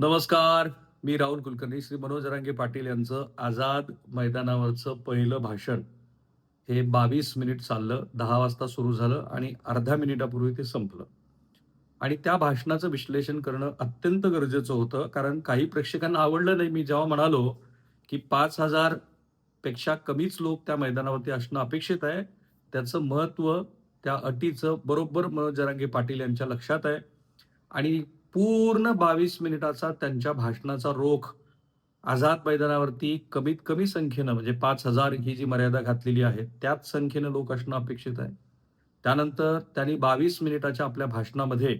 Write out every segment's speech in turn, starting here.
नमस्कार मी राहुल कुलकर्णी. श्री मनोज रांगे पाटील यांचं आझाद मैदानावरचं पहिलं भाषण. हे बावीस मिनिट चाललं दहा वाजता सुरू झालं आणि अर्ध्या मिनिटापूर्वी ते संपलं. आणि त्या भाषणाचं विश्लेषण करणं अत्यंत गरजेचं होतं कारण काही प्रेक्षकांना आवडलं नाही. मी जेव्हा म्हणालो की पाच हजारपेक्षा कमीच लोक त्या मैदानावरती असणं अपेक्षित आहे त्याचं महत्त्व त्या अटीचं बरोबर मनोज जरांगे पाटील यांच्या लक्षात आहे. आणि पूर्ण बावीस मिनिटाचा त्यांच्या भाषणाचा रोख आझाद मैदानावरती कमीत कमी संख्येनं म्हणजे पाच हजार ही जी मर्यादा घातलेली आहे त्याच संख्येनं लोक असणं अपेक्षित आहे. त्यानंतर त्यांनी बावीस मिनिटाच्या आपल्या भाषणामध्ये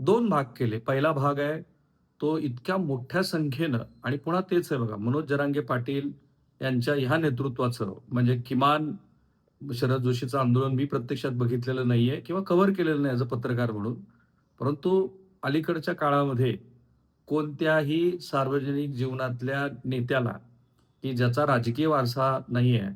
दोन भाग केले. पहिला भाग आहे तो इतक्या मोठ्या संख्येनं आणि पुन्हा तेच आहे बघा मनोज जरांगे पाटील यांच्या ह्या नेतृत्वाचं म्हणजे किमान शरद जोशीचं आंदोलन मी प्रत्यक्षात बघितलेलं नाहीये किंवा कव्हर केलेलं नाही ॲज अ पत्रकार म्हणून. परंतु अलीकडच्या काळामध्ये कोणत्याही सार्वजनिक जीवनातल्या नेत्याला की ज्याचा राजकीय वारसा नाही आहे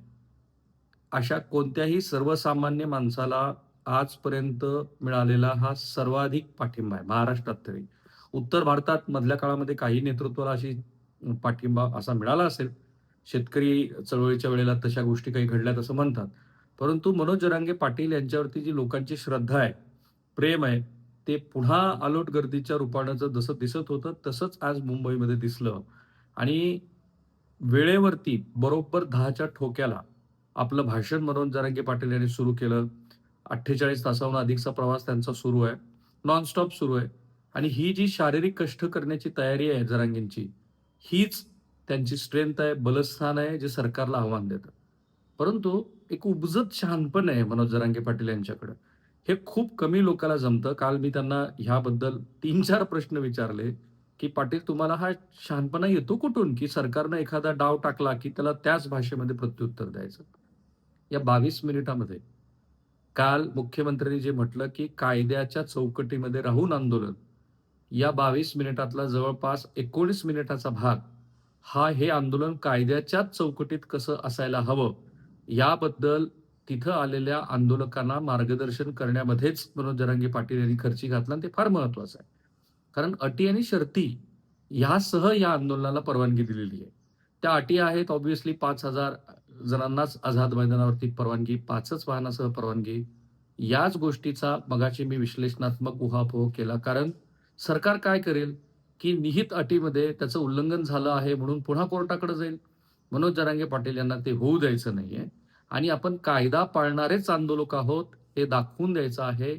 अशा कोणत्याही सर्वसामान्य माणसाला आजपर्यंत मिळालेला हा सर्वाधिक पाठिंबा आहे महाराष्ट्रात तरी. उत्तर भारतात मधल्या काळामध्ये काही नेतृत्वाला अशी पाठिंबा असा मिळाला असेल. शेतकरी चळवळीच्या वेळेला तशा गोष्टी काही घडल्यात असं म्हणतात. परंतु मनोज जरांगे पाटील यांच्यावरती जी लोकांची श्रद्धा आहे प्रेम आहे ते पुन्हा आलोट गर्दीच्या रूपानं जर जसं दिसत होतं तसंच आज मुंबईमध्ये दिसलं. आणि वेळेवरती बरोबर दहाच्या ठोक्याला आपलं भाषण मनोज जरांगे पाटील यांनी सुरू केलं. अठ्ठेचाळीस तासाहून अधिकचा प्रवास त्यांचा सुरू आहे. नॉनस्टॉप सुरू आहे. आणि ही जी शारीरिक कष्ट करण्याची तयारी आहे जरांगेंची हीच त्यांची स्ट्रेंथ आहे बलस्थान आहे जे सरकारला आव्हान देतं. परंतु एक उपजत शहाणपण आहे मनोज जरांगे पाटील यांच्याकडं. हे खूप कमी लोकांना जमतं. काल मी त्यांना ह्याबद्दल तीन चार प्रश्न विचारले की पाटील तुम्हाला हा शहाणपणा येतो कुठून? की सरकारनं एखादा डाव टाकला की त्याला त्याच भाषेमध्ये प्रत्युत्तर द्यायचं? या बावीस मिनिटामध्ये. काल मुख्यमंत्र्यांनी जे म्हटलं की कायद्याच्या चौकटीमध्ये राहून आंदोलन या बावीस मिनिटातला जवळपास एकोणीस मिनिटाचा भाग हा हे आंदोलन कायद्याच्याच चौकटीत कसं असायला हवं? याबद्दल तिथं आलेल्या आंदोलकांना मार्गदर्शन करण्यामध्येच मनोज जरांगे पाटील यांनी खर्ची घातला आणि ते फार महत्वाचं आहे. कारण अटी आणि शर्ती यासह या आंदोलनाला परवानगी दिलेली आहे. त्या अटी आहेत ऑब्व्हियसली पाच हजार जणांनाच आझाद मैदानावरती परवानगी पाचच वाहनासह परवानगी. याच गोष्टीचा मगाशी मी विश्लेषणात्मक उहापोह केला. कारण सरकार काय करेल की निहित अटीमध्ये त्याचं उल्लंघन झालं आहे म्हणून पुन्हा कोर्टाकडे जाईल. मनोज जरांगे पाटील यांना ते होऊ द्यायचं नाहीये. आणि आपण कायदा पाळणारेच आंदोलक आहोत हे दाखवून द्यायचं आहे.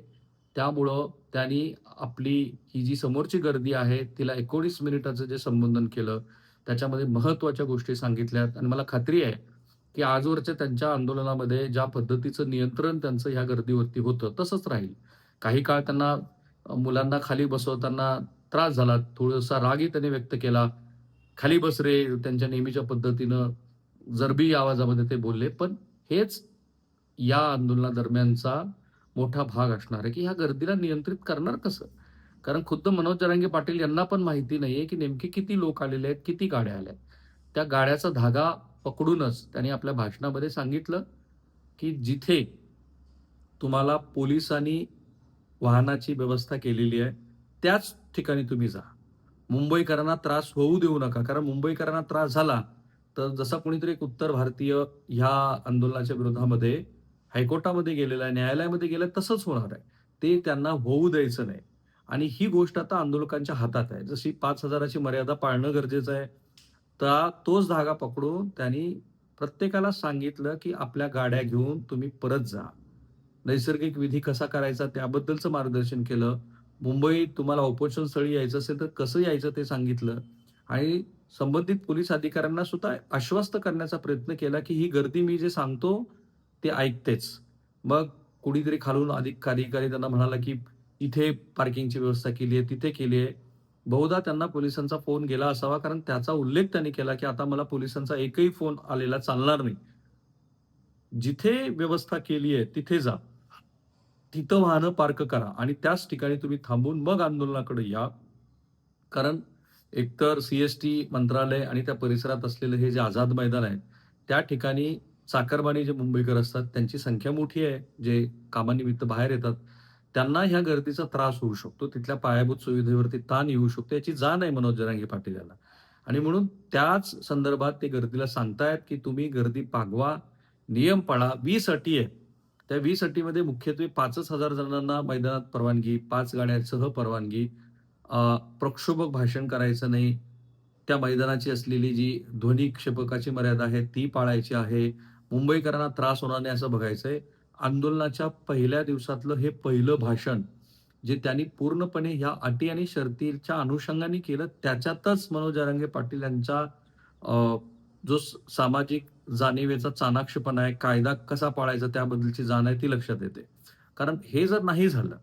त्यामुळं त्यांनी आपली ही जी समोरची गर्दी आहे तिला एकोणीस मिनिटाचं जे संबोधन केलं त्याच्यामध्ये महत्त्वाच्या गोष्टी सांगितल्यात. आणि मला खात्री आहे की आजवरच्या त्यांच्या आंदोलनामध्ये ज्या पद्धतीचं नियंत्रण त्यांचं ह्या गर्दीवरती होतं तसंच राहील. काही काळ त्यांना मुलांना खाली बसवताना त्रास झाला थोडासा रागही त्यांनी व्यक्त केला. खाली बस रे त्यांच्या नेहमीच्या पद्धतीनं जरबी आवाजामध्ये ते बोलले पण हेच या आंदोलनादरम्यानचा मोठा भाग असणार आहे की ह्या गर्दीला नियंत्रित करणार कसं कारण खुद्द मनोज जरांगे पाटील यांना पण माहिती नाही आहे की नेमके किती लोक आलेले आहेत किती गाड्या आल्या आहेत. त्या गाड्याचा धागा पकडूनच त्यांनी आपल्या भाषणामध्ये सांगितलं की जिथे तुम्हाला पोलिसांनी वाहनाची व्यवस्था केलेली आहे त्याच ठिकाणी तुम्ही जा मुंबईकरांना त्रास होऊ देऊ नका कारण मुंबईकरांना त्रास झाला तर जसा कोणीतरी एक उत्तर भारतीय ह्या आंदोलनाच्या विरोधामध्ये हायकोर्टामध्ये गेलेला आहे न्यायालयामध्ये गेलाय तसंच होणार आहे. ते त्यांना होऊ द्यायचं नाही. आणि ही गोष्ट आता आंदोलकांच्या हातात आहे. जशी पाच हजाराची मर्यादा पाळणं गरजेचं आहे तर तोच धागा पकडून त्यांनी प्रत्येकाला सांगितलं की आपल्या गाड्या घेऊन तुम्ही परत जा. नैसर्गिक विधी कसा करायचा त्याबद्दलचं मार्गदर्शन केलं. मुंबईत तुम्हाला उपोषण स्थळी यायचं असेल तर कसं यायचं ते सांगितलं. आणि संबंधित पोलीस अधिकाऱ्यांना सुद्धा आश्वस्त करण्याचा प्रयत्न केला की ही गर्दी मी जे सांगतो ते ऐकतेच. मग कुणीतरी खालून अधिक कार्यकारी त्यांना म्हणाला की इथे पार्किंगची व्यवस्था केली आहे तिथे केली आहे. बहुधा त्यांना पोलिसांचा फोन गेला असावा कारण त्याचा उल्लेख त्यांनी केला की आता मला पोलिसांचा एकही फोन आलेला चालणार नाही. जिथे व्यवस्था केली आहे तिथे जा. तिथं वाहनं पार्क करा आणि त्याच ठिकाणी तुम्ही थांबून मग आंदोलनाकडे या. कारण एकतर सी एस टी मंत्रालय आणि त्या परिसरात असलेलं हे जे आझाद मैदान आहे त्या ठिकाणी चाकरमानी जे मुंबईकर असतात त्यांची संख्या मोठी आहे जे कामानिमित्त बाहेर येतात त्यांना ह्या गर्दीचा त्रास होऊ शकतो. तिथल्या पायाभूत सुविधेवरती ताण येऊ शकतो. याची जाण आहे मनोज जरांगे पाटील यांना. आणि म्हणून त्याच संदर्भात ते गर्दीला सांगतायत, की तुम्ही गर्दी पागवा, नियम पाळा. वीस अटी आहे त्या वीस अटीमध्ये मुख्यत्वे 5,000 जणांना मैदानात परवानगी, पाच गाड्यांसह परवानगी, प्रक्षोभक भाषण करायचं नाही. त्या मैदानाची असलेली जी ध्वनी क्षेपकाची मर्यादा आहे ती पाळायची आहे. मुंबईकरांना त्रास होणार नाही असं बघायचं आहे आंदोलनाच्या पहिल्या दिवसातलं हे पहिलं भाषण जे त्यांनी पूर्णपणे ह्या अटी आणि शर्तीच्या अनुषंगाने केलं त्याच्यातच मनोज अरंगे पाटील यांचा जो स सामाजिक जाणीवेचा चाणाक्षपणा आहे, कायदा कसा पाळायचा त्याबद्दलची जाण आहे ती लक्षात येते. कारण हे जर नाही झालं,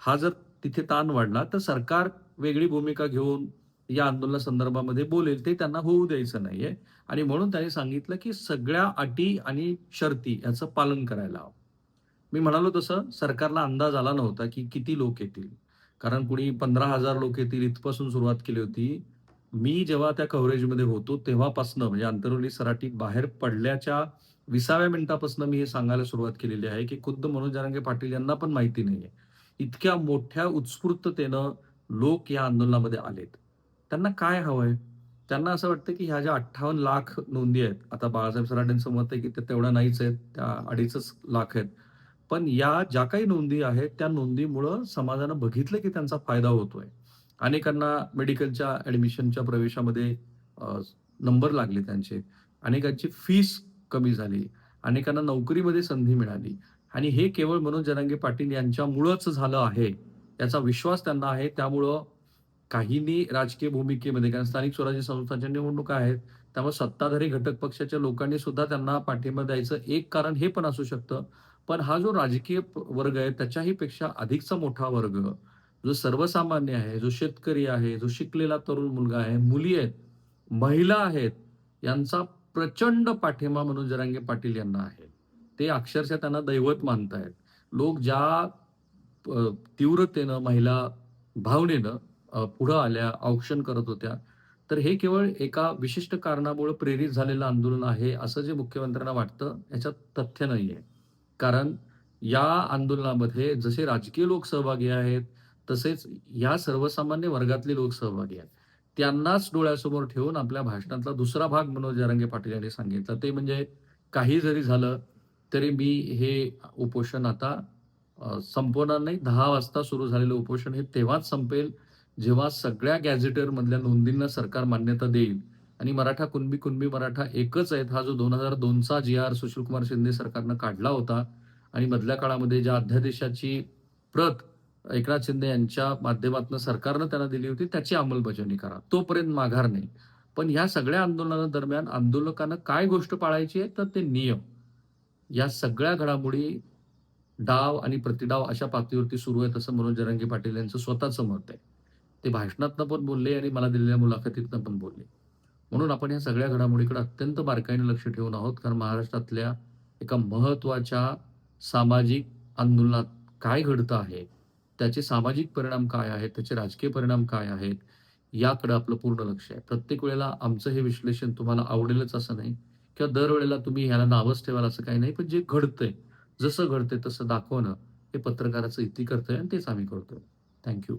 हा जर तिथे ताण वाढला तर सरकार वेगळी भूमिका घेऊन या आंदोलनासंदर्भामध्ये बोलेल. ते त्यांना होऊ द्यायचं नाहीये आणि म्हणून त्यांनी सांगितलं, की सगळ्या अटी आणि शर्ती याचं पालन करायला हवं. मी म्हणालो तसं सरकारला अंदाज आला नव्हता, की किती लोक येतील. कारण कुणी 15,000 लोक येतील इथपासून सुरुवात केली होती. मी जेव्हा त्या कव्हरेजमध्ये होतो तेव्हापासनं म्हणजे आंतरवली सराटी बाहेर पडल्याच्या 20व्या मिनिटापासून मी हे सांगायला सुरुवात केलेली आहे, की खुद्द मनोज जरांगे पाटील यांना पण माहिती नाहीये. इतक्या मोठ्या उत्स्फूर्ततेनं लोक या आंदोलनामध्ये आलेत. त्यांना काय हवंय? त्यांना असं वाटतं, की ह्या ज्या 58 लाख नोंदी आहेत. आता बाळासाहेब सराटेंचं मत आहे, की ते तेवढ्या नाहीच आहेत. त्या 2.5च लाख आहेत. पण या ज्या काही नोंदी आहेत त्या नोंदीमुळं समाजानं बघितलं, की त्यांचा फायदा होतोय. अनेकांना मेडिकलच्या ॲडमिशनच्या प्रवेशामध्ये नंबर लागले त्यांचे. अनेकांची फीस कमी झाली. अनेकांना नोकरीमध्ये संधी मिळाली आणि हे केवळ मनोज जरांगे पाटील यांच्यामुळंच झालं आहे. याचा विश्वास त्यांना आहे. त्यामुळं काहींनी राजकीय भूमिकेमध्ये कारण स्थानिक स्वराज्य संस्थांच्या निवडणुका आहेत. त्यामुळे सत्ताधारी घटक पक्षाच्या लोकांनी सुद्धा त्यांना पाठिंबा द्यायचं एक कारण हे पण असू शकतं. पण हा जो राजकीय वर्ग आहे त्याच्याही पेक्षा अधिकचा मोठा वर्ग, जो सर्वसामान्य आहे, जो शेतकरी आहे, जो शिकलेला तरुण मुलगा आहे, मुली आहेत, महिला आहेत, यांचा प्रचंड पाठिंबा मनोज जरांगे पाटील यांना आहे. ते अक्षरशः त्यांना दैवत मानतायत. लोक ज्या तीव्रतेनं महिला भावनेनं पुढं आल्या, औक्षण करत होत्या. तर हे केवळ एका विशिष्ट कारणामुळे प्रेरित झालेलं आंदोलन आहे, असं जे मुख्यमंत्र्यांना वाटतं, याच्यात तथ्य नाही आहे कारण या आंदोलनामध्ये जसे राजकीय लोक सहभागी आहेत, तसेच या सर्वसामान्य वर्गातले लोक सहभागी आहेत. त्यांनाच डोळ्यासमोर ठेवून आपल्या भाषणातला दुसरा भाग मनोज जरांगे पाटील यांनी सांगितलं ते म्हणजे काही जरी झालं, तरी मी हे उपोषण आता संपवणार नाही. दहा वाजता सुरू झालेलं उपोषण हे तेव्हाच संपेल, जेव्हा सगळ्या गॅझेटर-मधल्या नोंदींना सरकार मान्यता देईल आणि मराठा कुणबी, कुणबी मराठा एकच आहेत. हा जो 2002चा जी-आर सुशीलकुमार शिंदे सरकारनं काढला होता आणि मधल्या काळामध्ये ज्या अध्यादेशाची प्रत एकनाथ शिंदे यांच्या माध्यमातून सरकारनं त्यांना दिली होती, त्याची अंमलबजावणी करा. तोपर्यंत माघार नाही. पण ह्या सगळ्या आंदोलनादरम्यान आंदोलकांना काय गोष्ट पाळायची आहे, तर ते नियम. या सगळ्या घडामोडी डाव आणि प्रतिडाव अशा पातळीवरती सुरू आहेत, असं मनोज जरांगे पाटील यांचं स्वतःचं मत आहे. ते भाषणातनं पण बोलले आणि मला दिलेल्या मुलाखतीतनं पण बोलले. म्हणून आपण या सगळ्या घडामोडीकडे अत्यंत बारकाईने लक्ष ठेवून आहोत. कारण महाराष्ट्रातल्या एका महत्त्वाच्या सामाजिक आंदोलनात काय घडतं आहे, त्याचे सामाजिक परिणाम काय आहेत, त्याचे राजकीय परिणाम काय आहेत, याकडे आपलं पूर्ण लक्ष आहे. प्रत्येक वेळेला आमचं हे विश्लेषण तुम्हाला आवडेलच असं नाही किंवा दरवेळेला तुम्ही ह्याला नावच ठेवाल असं काही नाही. पण जे घडतंय, जसं घडते तसं दाखवणं हे पत्रकाराचं इतिकर्तव्य आहे आणि तेच आम्ही करतोय. थँक्यू